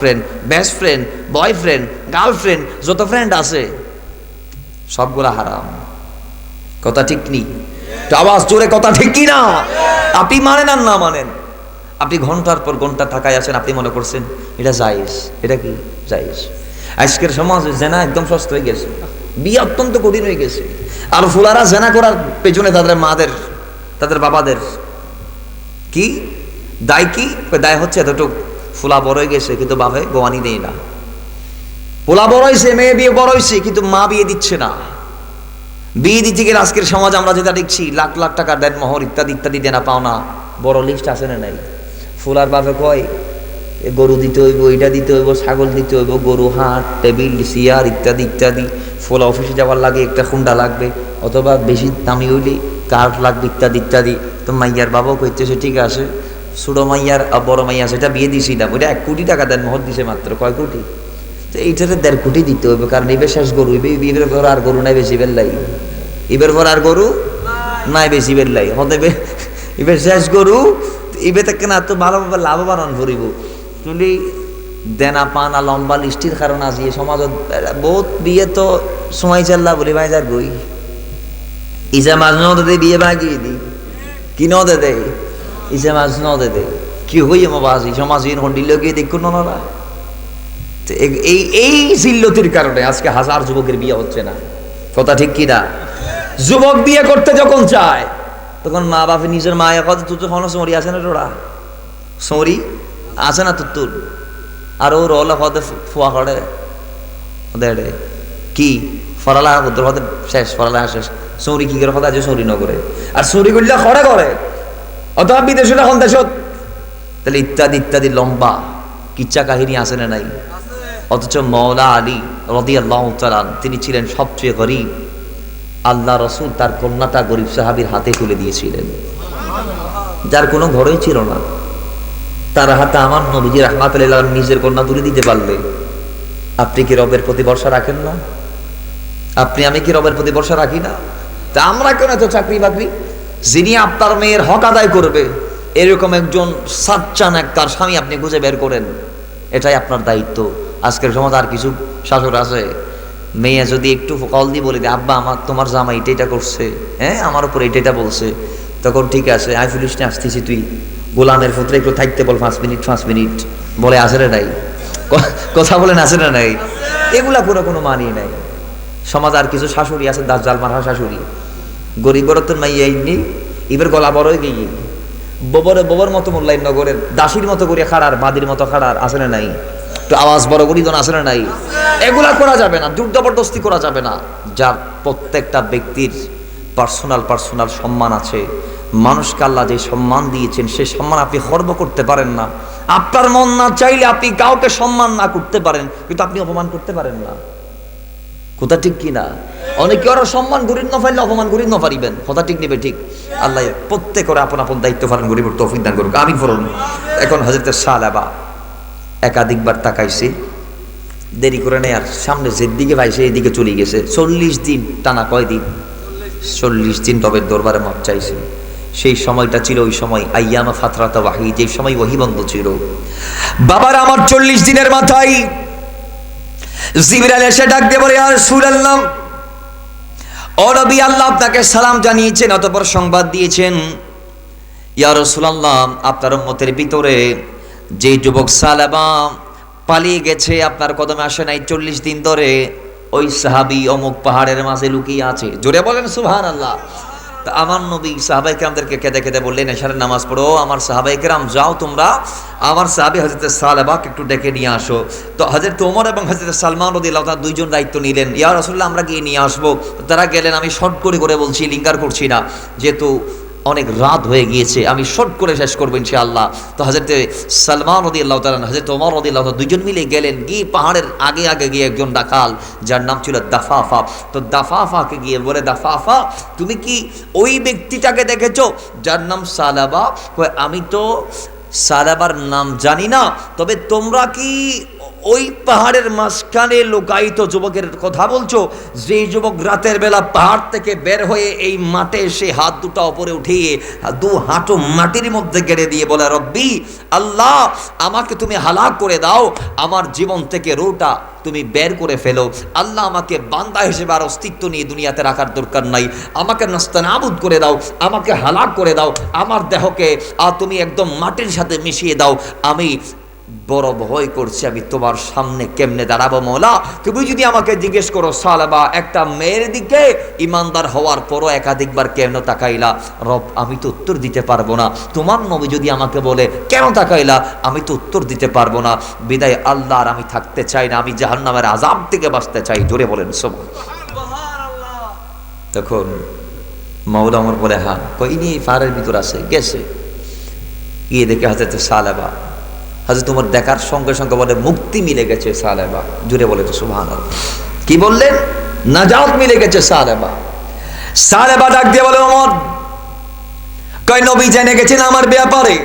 Friend best friend boyfriend girlfriend যত friend আছে, সবগুলা হারাম। কথা ঠিক তো আওয়াজ জোরে, কথা ঠিক কি না? আপনি মানেন আর না মানেন? আপনি ঘণ্টার পর ঘণ্টা থাকায় আছেন, আপনি মনে করছেন, এটা জায়েজ। এটা কি? জায়েজ। আজকের সমাজ জেনা একদম সস্তা হয়ে গেছে। বিয়ে অত্যন্ত কঠিন হয়ে গেছে। আর ফুলারা জেনা করার পেছনে তাদের মাদের, তাদের বাবাদের। কি? দায় কি? দায় হচ্ছে এতটুক। ফুলা বড় গেছে, কিন্তু বাপে গোয়ানি দেয় না। পোলা বড় হয়েছে, মেয়ে বিয়ে বড় হয়েছে, কিন্তু মা বিয়ে দিচ্ছে না। বিয়ে দিতে গেলে আজকের সমাজ আমরা যেটা দেখছি, লাখ লাখ টাকা দেন, মোহর ইত্যাদি ইত্যাদি দেনা পাওনা বড় লিস্ট আছে না নাই? ফুলার বাপে কয় গরু দিতে হইব এটা দিতে হইব, ছাগল দিতে হইব, গরু হাট টেবিল, চেয়ার ইত্যাদি ইত্যাদি। ফোলা অফিসে যাওয়ার লাগে একটা খুন্ডা লাগবে, অথবা বেশি দামি হইলে কাঠ লাগবে ইত্যাদি ইত্যাদি। তো মাইয়ার বাবাও কইতেছে, ঠিক আছে ছোটো মাইয়ার বড় মাইয়া সেটা বিয়ে দিছিলাম ওইটা এক কোটি টাকা দেন মোহর দিছে মাত্র, কয় কোটি? তো এইটাতে দেড় কোটি দিতে হবে কারণ এবার শেষ গরু, এবার পর আর গরু নাই বেশি বেল্লাই। এবার পর আর গরু নাই বেশি বেল্লাই। হতে এবার শেষ গরু এবার থেকে না তো ভালোভাবে লাভবান ভরিব তুলি দেনা পানা লম্বা লিস্টির কারণ আজি সমাজত বহুত বিয়ে তো সময় চাল্লা বলি ভাই যার গই। ইসা মাঝ বিয়ে ভাগিয়ে দি কি ন দে দে ইসা মাঝ ন দে কি হই আমার বাজি সমাজ ইন হন্ডিল গিয়ে দেখুন না এই এই জিল্লতির কারণে আজকে হাজার যুবকের বিয়ে হচ্ছে না কথা ঠিক কি না যুবক বিয়ে করতে যখন চায় তখন মা বাপে নিজের মায়ের কথা তুই তো হন সরি আছে না তোরা সরি আছে না তুত্তুর আর ও রলা হতে ফুয়া করে ওদের কি ফরালা হতে শেষ ফরালা শেষ সৌরি কি করে কথা আছে সৌরি নগরে আর সৌরি করলে খরে করে অথবা বিদেশে এখন দেশত, তাহলে ইত্যাদি ইত্যাদি লম্বা কিচ্ছা কাহিনী আছে না নাই? অথচ মৌলা আলী রদি তিনি ছিলেন সবচেয়ে গরিব। আল্লাহ রসুল তার কন্যাটা গরিব সাহাবির হাতে তুলে দিয়েছিলেন। যার কোনো ঘরই ছিল না। তার হাতে আমার নবীজি রহমাত আল্লাহ নিজের কন্যা তুলে দিতে পারলে। আপনি কি রবের প্রতি ভরসা রাখেন না? আপনি, আমি কি রবের প্রতি ভরসা রাখি না? তা আমরা কেন এত চাকরি বাকরি যিনি আপনার মেয়ের হক আদায় করবে, এরকম একজন সাচ্চান এক তার স্বামী আপনি খুঁজে বের করেন। এটাই আপনার দায়িত্ব। আজকের সমাজ আর কিছু শাসক আছে, মেয়ে যদি একটু কল দিয়ে বলে দেয়, আব্বা, আমার তোমার জামা এটা এটা করছে। হ্যাঁ আমার উপর এটা এটা বলছে। তখন ঠিক আছে আই পুলিশ নিয়ে আসতেছি তুই। গোলামের পুত্রে একটু থাকতে বল পাঁচ মিনিট পাঁচ মিনিট। বলে আসে রে নাই? কথা বলেন আসে না নাই? এগুলা কোনো কোনো মানি নাই। সমাজ আর কিছু শাশুড়ি আছে দাস জাল মারা শাশুড়ি। গরিবের তো নাই আইনি এবার গলা বড় গিয়ে ববরে ববর মতো মূল্যায়ন নগরের, দাসির মতো করে খাড়ার, বাদির মতো খাড়ার, আছে নাই? তো আওয়াজ বড় করি তো না নাই? এগুলা করা যাবে না জোর জবরদস্তি করা যাবে না। যার প্রত্যেকটা ব্যক্তির পার্সোনাল পার্সোনাল সম্মান আছে। মানুষকে আল্লাহ যে সম্মান দিয়েছেন সেই সম্মান আপনি হর্ব করতে পারেন না। আপনার মন না চাইলে আপনি কাউকে সম্মান না করতে পারেন, কিন্তু আপনি অপমান করতে পারেন না। কথা ঠিক কি না? অনেকে ওরা সম্মান করি না পারলে অপমান করি না পারিবেন। কথা ঠিক নেবে ঠিক। আল্লাহ প্রত্যেক ওরা আপন আপন দায়িত্ব পালন করিব, তৌফিক দান করুক। আমি ফরন এখন হজরতের সালাবা একাধিকবার তাকাইছি। দেরি করে নেই আর সামনে যেদিকে পাইছে এদিকে চলে গেছে। চল্লিশ দিন, টানা কয় দিন? চল্লিশ দিন রবের দরবারে মাপ চাইছে। সেই সময়টা ছিল ওই সময় আইয়ামা ফাতরাতা ওয়াহি, যে সময় ওহি বন্ধ ছিল। বাবার, আমার চল্লিশ দিনের মাথায় জিবরাল এসে ডাক দিয়ে বলে আর সুরাল্লাম ও নবী, আল্লাহ আপনাকে সালাম জানিয়েছেন, অতপর সংবাদ দিয়েছেন, ইয়া আপনার উম্মতের ভিতরে যে যুবক সালাবা পালিয়ে গেছে, আপনার কদমে আসে নাই চল্লিশ দিন ধরে, ওই সাহাবি অমুক পাহাড়ের মাঝে লুকিয়ে আছে। জোরে বলেন সুবহান আল্লাহ তা আমার নবী সাহাবাইকে আমাদেরকে কেঁদে কেঁদে বললেন এসারের নামাজ পড়ো, আমার সাহাবাই কেরাম, যাও তোমরা, আমার সাহাবি হজরত সালেবাক একটু ডেকে নিয়ে আসো। তো হজরত ওমর এবং হজরত সালমান রদি আল্লাহ দুইজন দায়িত্ব নিলেন। ইয়া রসুল্লাহ আমরা গিয়ে নিয়ে আসব। তারা গেলেন, আমি শর্ট করে করে বলছি, লিঙ্গার করছি না। যেহেতু অনেক রাত হয়ে গিয়েছে, আমি শর্ট করে শেষ করব ইনশাআল্লাহ। তো হাজরতে সালমান রদি আল্লাহ তালান হাজরত ওমর রদি আল্লাহ দুজন মিলে গেলেন, গিয়ে পাহাড়ের আগে আগে গিয়ে একজন ডাকাল, যার নাম ছিল দাফাফা। তো দাফাফাকে গিয়ে বলে, দাফাফা, তুমি কি ওই ব্যক্তিটাকে দেখেছ? যার নাম সালাবা? আমি তো সালাবার নাম জানি না, তবে তোমরা কি ওই পাহাড়ের মাঝখানে লোকায়িত যুবকের কথা বলছো? যে যুবক রাতের বেলা পাহাড় থেকে বের হয়ে এই মাঠে এসে হাত দুটা ওপরে উঠিয়ে দু হাঁটু মাটির মধ্যে গেড়ে দিয়ে বলে, রব্বি, আল্লাহ, আমাকে তুমি হালাক করে দাও। আমার জীবন থেকে রোটা তুমি বের করে ফেলো। আল্লাহ আমাকে বান্দা হিসেবে আর অস্তিত্ব নিয়ে দুনিয়াতে রাখার দরকার নাই। আমাকে নাস্তানাবুদ করে দাও, আমাকে হালাক করে দাও। আমার দেহকে আর তুমি একদম মাটির সাথে মিশিয়ে দাও। আমি বড় ভয় করছি আমি তোমার সামনে কেমনে দাঁড়াবো মৌলা? তুমি যদি আমাকে জিজ্ঞেস করো সালাবা একটা মেয়ের দিকে ইমানদার হওয়ার পরও একাধিকবার কেন তাকাইলা? রব আমি তো উত্তর দিতে পারব না। তোমার নবী যদি আমাকে বলে কেন তাকাইলা? আমি তো উত্তর দিতে পারব না। বিদায় আল্লাহ আর আমি থাকতে চাই না। আমি জাহান্নামের আজাব থেকে বাঁচতে চাই। জোরে বলেন সব তখন মৌলা আমার বলে হ্যাঁ কই নিয়ে ফারের ভিতর আছে গেছে। গিয়ে দেখে হাতে সালেবা হাজর তোমার দেখার সঙ্গে সঙ্গে বলে, মুক্তি মিলে গেছে সালেবা জুড়ে বলেছে তো সুভান কি বললেন? নাজাত মিলে গেছে সালেবা সালেবা ডাক দিয়ে বলে অমর কয় নবী জেনে গেছেন আমার ব্যাপারে?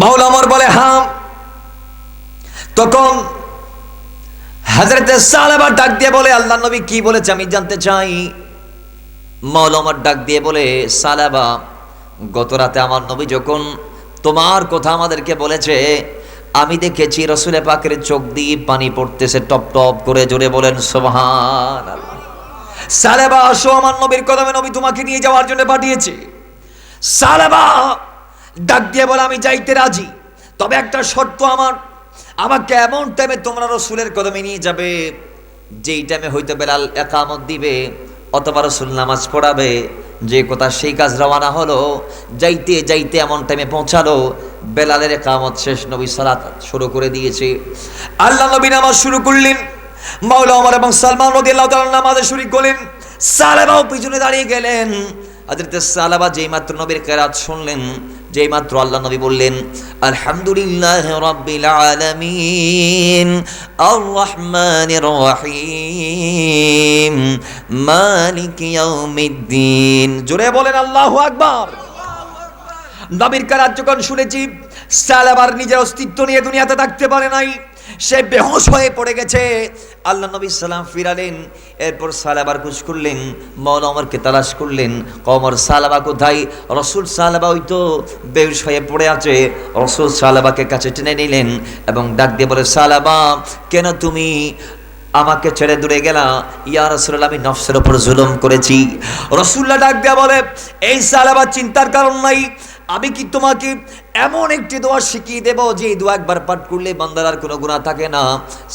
মাওলা আমার বলে হ্যাঁ। তখন হাজরতে সালেবা ডাক দিয়ে বলে, আল্লাহ নবী কি বলেছে আমি জানতে চাই। আমার ডাক দিয়ে বলে সালেবা গত রাতে আমার নবী যখন তোমার কথা আমাদেরকে বলেছে। আমি দেখেছি রসুলে পাকের চোখ দিয়ে পানি পড়তেছে, টপ টপ করে জোরে বলেন সোহান সালেবা আসো আমার নবীর কদমে নবী তোমাকে নিয়ে যাওয়ার জন্য পাঠিয়েছে। সালেবা, ডাক দিয়ে বলে, আমি যাইতে রাজি। তবে একটা শর্ত আমার, আমাকে এমন টাইমে তোমরা রসুলের কদমে নিয়ে যাবে, যেই টাইমে হয়তো বেলাল একামত দিবে, অথবা রসুল নামাজ পড়াবে যে কথা সেই কাজ রওয়ানা হলো, যাইতে যাইতে এমন টাইমে পৌঁছালো, বেলালের কামত শেষ, নবী সালাত শুরু করে দিয়েছে। আল্লাহ নবী নামাজ শুরু করলেন, মাওলা আমার এবং সালমান নদী আল্লাহ নামাজে শুরু করলেন সালেবাও পিছনে দাঁড়িয়ে গেলেন। আদিতে সালাবা যেই মাত্র নবীর কেরাত শুনলেন যেই মাত্র আল্লাহ নবী বললেন, আলহামদুলিল্লাহ রাব্বিল আলামিন আর রহমানির রহিম, মালিক ইয়াউমিদ্দিন। জোরে বলেন আল্লাহু আকবার। নবীর কারাত যখন শুনেছি, সালাবার নিজের অস্তিত্ব নিয়ে দুনিয়াতে থাকতে পারে নাই। সে বেহোশ হয়ে পড়ে গেছে। আল্লাহ নবী সালাম ফিরালেন, এরপর সালাবার কুচ করলেন মৌল অমরকে তালাশ করলেন কমর সালাবা কোথায়? রসুল সালাবা ওই তো বেহুশ হয়ে পড়ে আছে। রসুল সালাবাকে কাছে টেনে নিলেন এবং ডাক দিয়ে বলে, সালাবা, কেন তুমি আমাকে ছেড়ে দূরে গেলা? ইয়া রসুল্লাহ আমি নফসের ওপর জুলুম করেছি। রসুল্লাহ ডাক দেয়া বলে, এই সালাবা চিন্তার কারণ নাই। আমি কি তোমাকে এমন একটি দোয়া শিখিয়ে দেব যে এই দোয়া একবার পাঠ করলে বান্দার আর কোনো গুণা থাকে না?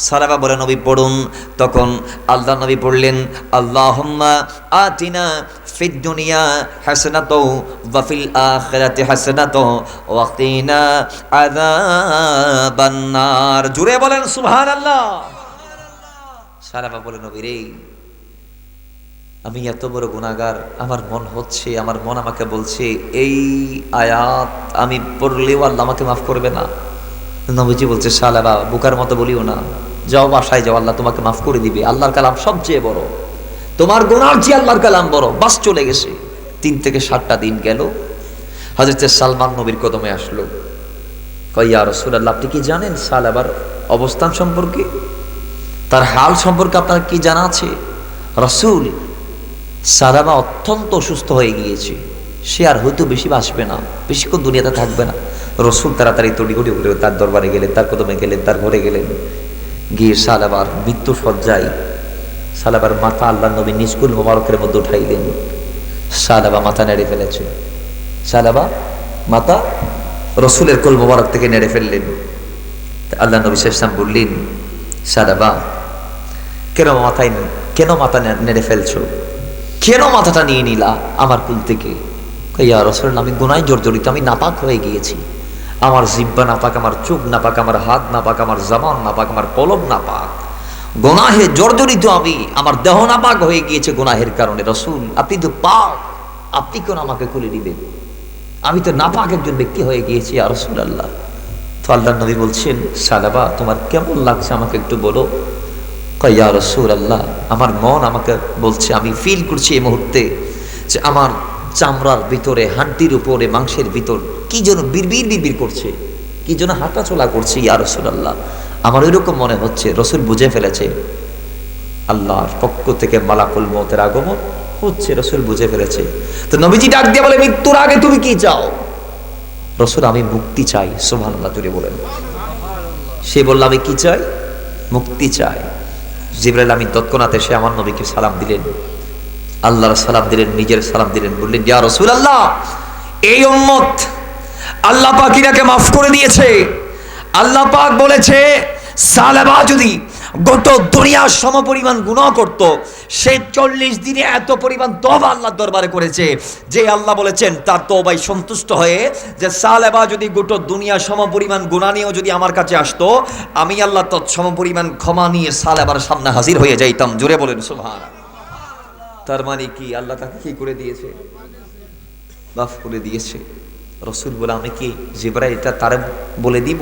সারাবা বলে নবী পড়ুন। তখন আল্লাহ নবী পড়লেন, আল্লাহুম্মা আতিনা ফিদ দুনিয়া হাসনাতো ওয়া ফিল আখিরাতি হাসনাতো ওয়া কিনা আযাবান নার। জুড়ে বলেন সুবহানাল্লাহ। সালাবা বলে নবী রে। আমি এত বড় গুণাগার, আমার মন হচ্ছে, আমার মন আমাকে বলছে, এই আয়াত আমি পড়লেও আল্লাহ আমাকে মাফ করবে না। নবীজি বলছে সালাবা বুকার মতো বলিও না। যাও বাসায় যাও, আল্লাহ তোমাকে মাফ করে দিবে। আল্লাহর কালাম সবচেয়ে বড়। তোমার গুণার চেয়ে আল্লাহর কালাম বড়। বাস চলে গেছে। তিন থেকে সাতটা দিন গেল। হজরত সালমান নবীর কদমে আসলো। কইয়া রসুল্লাহ আপনি কি জানেন সালাবার অবস্থান সম্পর্কে? তার হাল সম্পর্কে আপনার কি জানা আছে? রসুল সাদামা অত্যন্ত অসুস্থ হয়ে গিয়েছে। সে আর হয়তো বেশি বাঁচবে না, বেশিক্ষণ দুনিয়াতে থাকবে না। রসুল তাড়াতাড়ি তড়িঘড়ি করে তার দরবারে গেলেন, তার কদমে গেলেন, তার ঘরে গেলেন। গিয়ে সালাবার মৃত্যু সজ্জায় সালাবার মাথা আল্লাহ নবী নিজকুল মোবারকের মধ্যে উঠাইলেন। সালাবা মাথা নেড়ে ফেলেছে। সালাবা মাথা রসুলের কোল মোবারক থেকে নেড়ে ফেললেন। আল্লাহ নবী শেষাম বললেন, সালাবা, কেন মাথায় কেন মাথা নেড়ে ফেলছো? কেন মাথাটা নিয়ে নিলা আমার কুল থেকে? ইয়া রসুল আমি গুনায় জর্জরিত, আমি নাপাক হয়ে গিয়েছি। আমার জিব্বা নাপাক, আমার চোখ নাপাক, আমার হাত নাপাক, আমার জামান নাপাক, আমার কলম নাপাক। গোনাহে জর্জরিত আমি, আমার দেহ নাপাক হয়ে গিয়েছে গোনাহের কারণে। রসুল, আপনি তো পাক, আপনি কেন আমাকে খুলে দিবেন? আমি তো নাপাক একজন ব্যক্তি হয়ে গিয়েছি আর রসুল আল্লাহ তো আল্লাহ নবী বলছেন, সালাবা, তোমার কেমন লাগছে আমাকে একটু বলো। কয়া রসুল আল্লাহ আমার মন আমাকে বলছে, আমি ফিল করছি এই মুহূর্তে যে আমার চামড়ার ভিতরে, হাড্ডির উপরে, মাংসের ভিতর কি যেন বিড়বির বিড়বির করছে, কি যেন হাঁটা চলা করছে, ইয়া রসুল আল্লাহ আমার ওইরকম মনে হচ্ছে, রসুল বুঝে ফেলেছে, আল্লাহর পক্ষ থেকে মালাকুল মতের আগমন হচ্ছে, রসুল বুঝে ফেলেছে। তো নবীজি ডাক দিয়ে বলে, মৃত্যুর আগে তুমি কি চাও? রসুল, আমি মুক্তি চাই সোভান আল্লাহ বলেন। সে বলল, আমি কি চাই? মুক্তি চাই। জিবরাইল আমি তৎক্ষণাৎ সে আমার নবীকে সালাম দিলেন। আল্লাহর সালাম দিলেন, নিজের সালাম দিলেন, বললেন, ইয়া রসুল আল্লাহ এই উম্মত আল্লাহ পাক ইনাকে মাফ করে দিয়েছে। আল্লাহ পাক বলেছে, সালেবা যদি গত দুনিয়ার সমপরিমাণ গুনাহ করত। সে চল্লিশ দিনে এত পরিমাণ তবা আল্লাহর দরবারে করেছে, যে আল্লাহ বলেছেন, তার তবাই সন্তুষ্ট হয়ে যে সালেবা যদি গোটো দুনিয়া সমপরিমাণ গুণা নিয়েও যদি আমার কাছে আসতো, আমি আল্লাহ তৎ সমপরিমাণ ক্ষমা নিয়ে সালেবার সামনে হাজির হয়ে যাইতাম। জোরে বলেন সুবহান তার মানে কি? আল্লাহ তাকে কি করে দিয়েছে? মাফ করে দিয়েছে। রসুল বলে, আমি কি জিব্রাইল এটা তারে বলে দিব?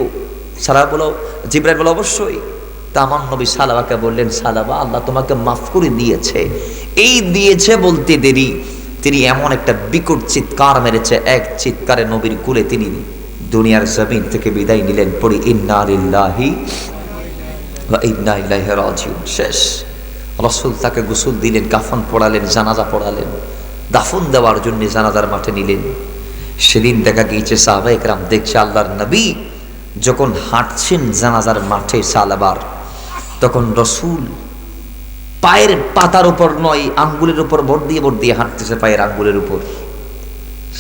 সালা বলো, জিব্রাইল বলো, অবশ্যই। তা আমার নবী সালাবাকে বললেন সালাবা আল্লাহ তোমাকে মাফ করে দিয়েছে। এই দিয়েছে বলতে দেরি। তিনি এমন একটা বিকট চিৎকার মেরেছে, এক চিৎকারে নবীর কুলে তিনি দুনিয়ার জমিন থেকে বিদায় নিলেন। পড়ি ইন্নারিল্লাহি ইন্না ইলাইহি রাজিউন। শেষ। রসুল তাকে গোসল দিলেন, কাফন পড়ালেন জানাজা পড়ালেন, দাফন দেওয়ার জন্য জানাজার মাঠে নিলেন। সেদিন দেখা গিয়েছে সাহাবা একরাম দেখছে আল্লাহর নবী যখন হাঁটছেন জানাজার মাঠে সালাবার। তখন রসুল পায়ের পাতার উপর নয়, আঙ্গুলের উপর ভর দিয়ে ভর দিয়ে হাঁটতেছে পায়ের আঙ্গুলের উপর।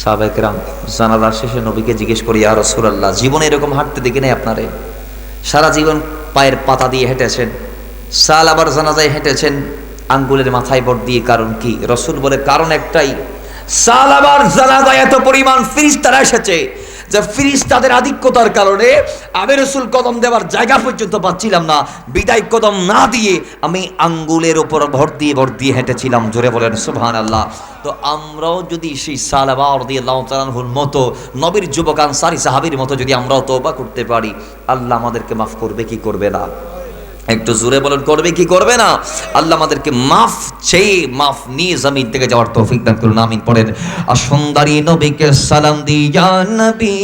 সাহাবাইকরাম জানাজার শেষে নবীকে জিজ্ঞেস করি আর রসুল আল্লাহ জীবনে এরকম হাঁটতে দেখি নাই আপনারে? সারা জীবন পায়ের পাতা দিয়ে হেঁটেছেন, সাল আবার জানাজায় হেঁটেছেন, আঙ্গুলের মাথায় বট দিয়ে, কারণ কি? রসুল বলে, কারণ একটাই, সাল আবার জানাজায় এত পরিমাণ ফিরিস্তারা এসেছে যে ফিরিস্তাদের আধিক্যতার কারণে আমি রসুল কদম দেওয়ার জায়গা পর্যন্ত পাচ্ছিলাম না। বিদায় কদম না দিয়ে আমি আঙ্গুলের ওপর ভর দিয়ে ভর দিয়ে হেঁটেছিলাম। জোরে বলেন সুহান আল্লাহ তো আমরাও যদি সেই সালাবার দিয়ে লাউতালানহুর মতো, নবীর যুবক, আনসারি সাহাবির মতো যদি আমরাও তওবা করতে পারি, আল্লাহ আমাদেরকে মাফ করবে, কি করবে না? একটু জোরে বলেন, করবে কি করবে না? আল্লাহ আমাদেরকে মাফ চেয়ে, মাফ নিয়ে জমিন থেকে যাওয়ার তৌফিক দান করুন, আমিন। পড়েন আর সুন্দরী নবীকে সালাম দিয়া নবী